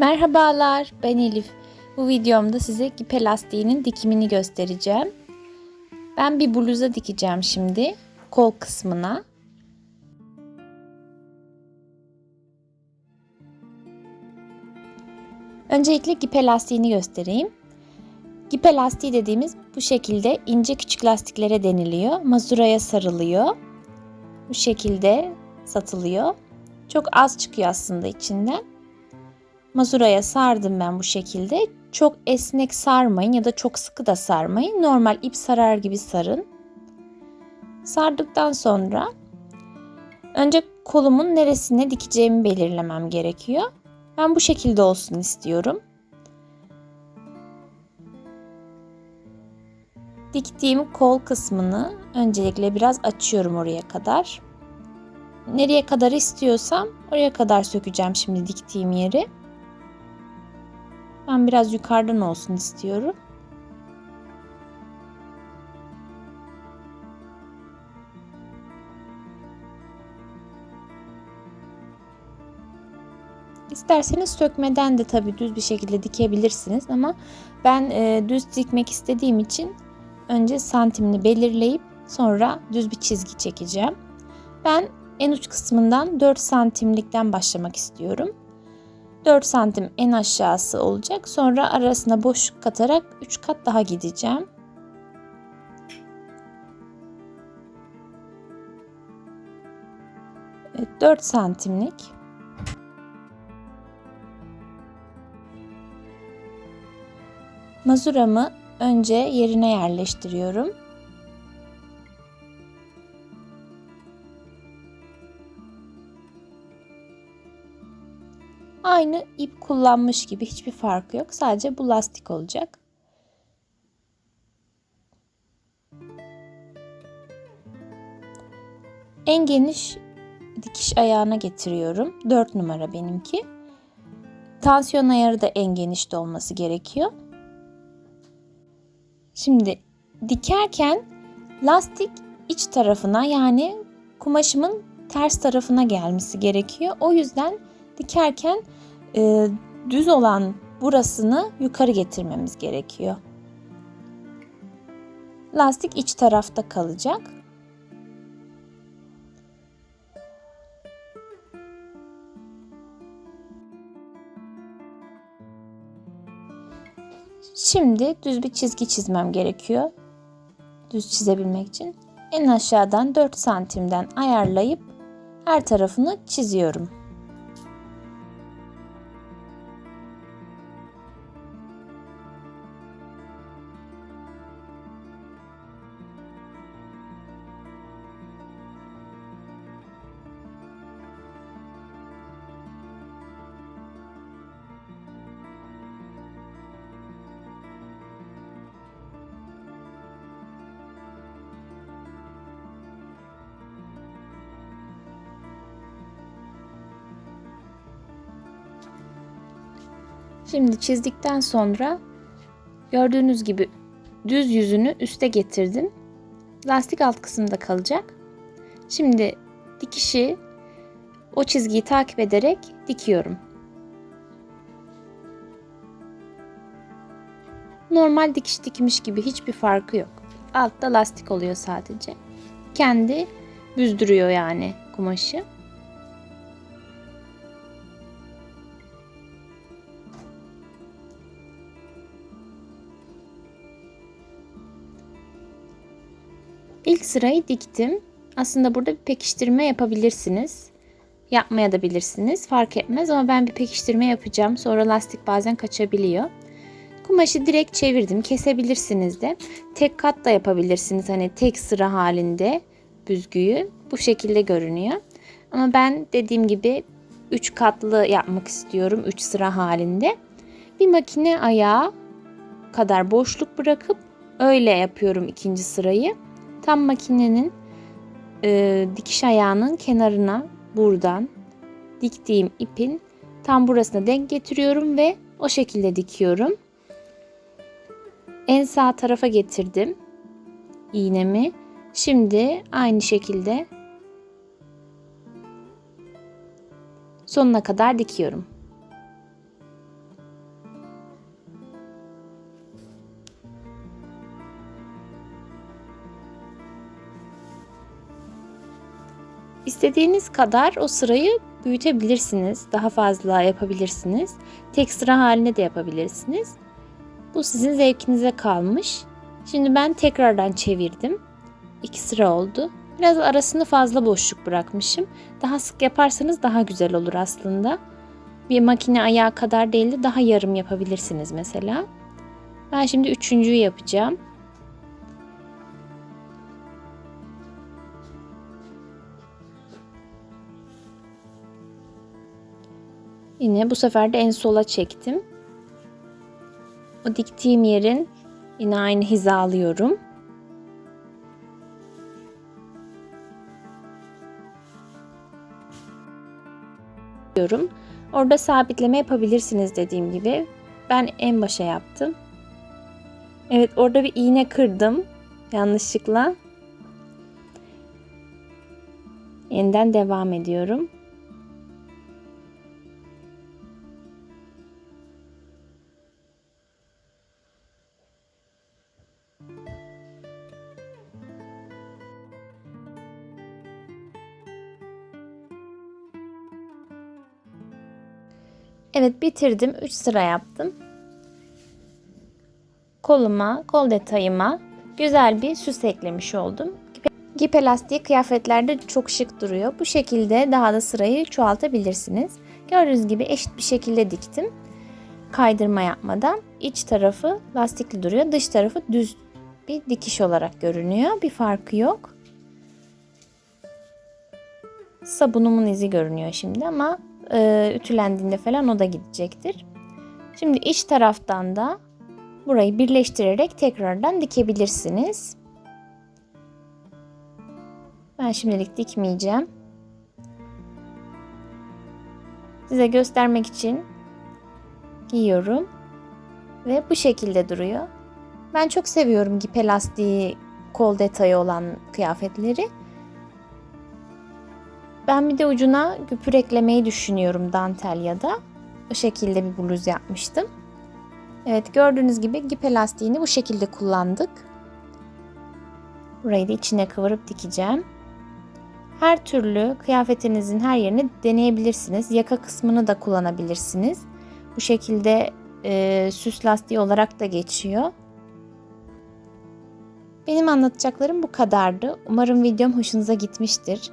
Merhabalar, ben Elif. Bu videomda size ipe lastiğinin dikimini göstereceğim. Ben bir bluza dikeceğim şimdi, kol kısmına. Öncelikle ipe lastiğini göstereyim. İpe lastiği dediğimiz bu şekilde ince küçük lastiklere deniliyor. Mazuraya sarılıyor. Bu şekilde satılıyor. Çok az çıkıyor aslında içinden. Mazuraya sardım ben bu şekilde. Çok esnek sarmayın ya da çok sıkı da sarmayın. Normal ip sarar gibi sarın. Sardıktan sonra önce kolumun neresine dikeceğimi belirlemem gerekiyor. Ben bu şekilde olsun istiyorum. Diktiğim kol kısmını öncelikle biraz açıyorum oraya kadar. Nereye kadar istiyorsam oraya kadar sökeceğim şimdi diktiğim yeri. Ben biraz yukarıdan olsun istiyorum. İsterseniz sökmeden de tabii düz bir şekilde dikebilirsiniz ama ben e, düz dikmek istediğim için önce santimini belirleyip sonra düz bir çizgi çekeceğim. Ben en uç kısmından 4 santimlikten başlamak istiyorum. 4 santim en aşağısı olacak. Sonra arasına boşluk katarak 3 kat daha gideceğim. Evet, 4 santimlik. Mazuramı önce yerine yerleştiriyorum. Aynı ip kullanmış gibi hiçbir farkı yok. Sadece bu lastik olacak. En geniş dikiş ayağına getiriyorum. 4 numara benimki. Tansiyon ayarı da en genişte olması gerekiyor. Şimdi dikerken lastik iç tarafına yani kumaşımın ters tarafına gelmesi gerekiyor. O yüzden dikerken e, düz olan burasını yukarı getirmemiz gerekiyor. Lastik iç tarafta kalacak. Şimdi düz bir çizgi çizmem gerekiyor. Düz çizebilmek için. En aşağıdan 4 santimden ayarlayıp her tarafını çiziyorum. Şimdi çizdikten sonra gördüğünüz gibi düz yüzünü üste getirdim. Lastik alt kısımda kalacak. Şimdi dikişi o çizgiyi takip ederek dikiyorum. Normal dikiş dikmiş gibi hiçbir farkı yok. Altta lastik oluyor sadece. Kendi büzdürüyor yani kumaşı. İlk sırayı diktim. Aslında burada bir pekiştirme yapabilirsiniz. Yapmaya da bilirsiniz. Fark etmez ama ben bir pekiştirme yapacağım. Sonra lastik bazen kaçabiliyor. Kumaşı direkt çevirdim. Kesebilirsiniz de. Tek kat da yapabilirsiniz. Hani tek sıra halinde büzgüyü. Bu şekilde görünüyor. Ama ben dediğim gibi 3 katlı yapmak istiyorum. 3 sıra halinde. Bir makine ayağı kadar boşluk bırakıp öyle yapıyorum ikinci sırayı. Tam makinenin e, dikiş ayağının kenarına buradan diktiğim ipin tam burasına denk getiriyorum ve o şekilde dikiyorum. En sağ tarafa getirdim iğnemi. Şimdi aynı şekilde sonuna kadar dikiyorum. İstediğiniz kadar o sırayı büyütebilirsiniz. Daha fazla yapabilirsiniz. Tek sıra haline de yapabilirsiniz. Bu sizin zevkinize kalmış. Şimdi ben tekrardan çevirdim. İki sıra oldu. Biraz arasını fazla boşluk bırakmışım. Daha sık yaparsanız daha güzel olur aslında. Bir makine ayağı kadar değil de daha yarım yapabilirsiniz mesela. Ben şimdi üçüncüyü yapacağım. Yine bu sefer de en sola çektim. O diktiğim yerin yine aynı hizalıyorum. diyorum. Orada sabitleme yapabilirsiniz dediğim gibi. Ben en başa yaptım. Evet orada bir iğne kırdım yanlışlıkla. Yeniden devam ediyorum. Evet bitirdim. 3 sıra yaptım. Koluma, kol detayıma güzel bir süs eklemiş oldum. Gip elastiği kıyafetlerde çok şık duruyor. Bu şekilde daha da sırayı çoğaltabilirsiniz. Gördüğünüz gibi eşit bir şekilde diktim. Kaydırma yapmadan. İç tarafı lastikli duruyor. Dış tarafı düz bir dikiş olarak görünüyor. Bir farkı yok. Sabunumun izi görünüyor şimdi ama e, ütülendiğinde falan o da gidecektir. Şimdi iç taraftan da burayı birleştirerek tekrardan dikebilirsiniz. Ben şimdilik dikmeyeceğim. Size göstermek için giyiyorum. Ve bu şekilde duruyor. Ben çok seviyorum gipe lastiği kol detayı olan kıyafetleri. Ben bir de ucuna güpür eklemeyi düşünüyorum dantel ya da. O şekilde bir bluz yapmıştım. Evet gördüğünüz gibi gip elastiğini bu şekilde kullandık. Burayı da içine kıvırıp dikeceğim. Her türlü kıyafetinizin her yerini deneyebilirsiniz. Yaka kısmını da kullanabilirsiniz. Bu şekilde e, süs lastiği olarak da geçiyor. Benim anlatacaklarım bu kadardı. Umarım videom hoşunuza gitmiştir.